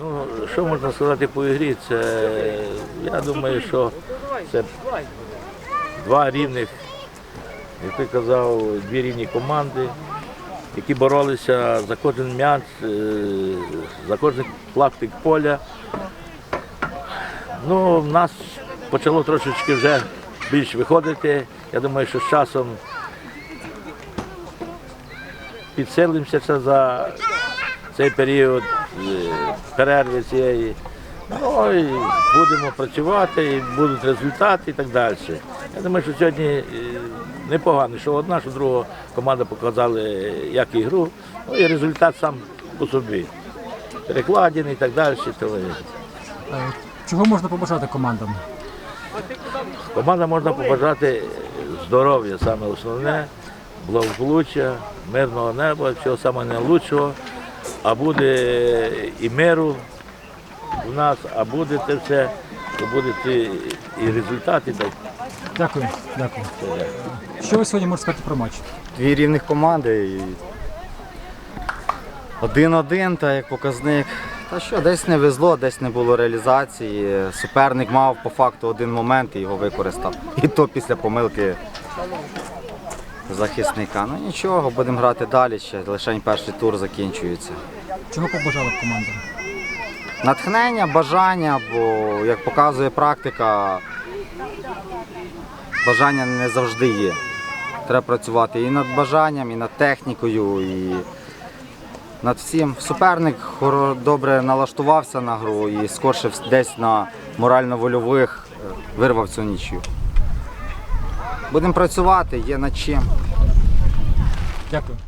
Ну, що можна сказати по ігрі? Це, я думаю, що це два рівних, як ти казав, дві рівні команди, які боролися за кожен м'яч, е, за кожен клаптик поля. Ну, в нас почало трошечки вже більш виходити. Я думаю, що з часом підсилимося за цей період е, перерви цієї. Ну і будемо працювати, і будуть результати і так далі. Я думаю, що сьогодні е, непогано, що одна, що друга команда показали, як ігру, ну і результат сам по собі. Перекладений і так далі. Е, Чого можна побажати командам? команда можна побажати здоров'я, саме основне, благополуччя, мирного неба, всього самого найкращого, а буде і миру у нас, а буде це все, то буде ці і результати. Так. Дякую, дякую. Що ви сьогодні можете сказати про матч? дві рівних команди. І... Один-один, та як показник. Та що, десь не везло, десь не було реалізації. Суперник мав по факту один момент і його використав. І то після помилки захисника. Ну нічого, будемо грати далі ще. Лише перший тур закінчується. Чого побажали командам? Натхнення, бажання, бо як показує практика, бажання не завжди є. Треба працювати і над бажанням, і над технікою, і над всім. Суперник добре налаштувався на гру і скорше десь на морально-вольових вирвав цю нічю. Будемо працювати, є над чим. Дякую.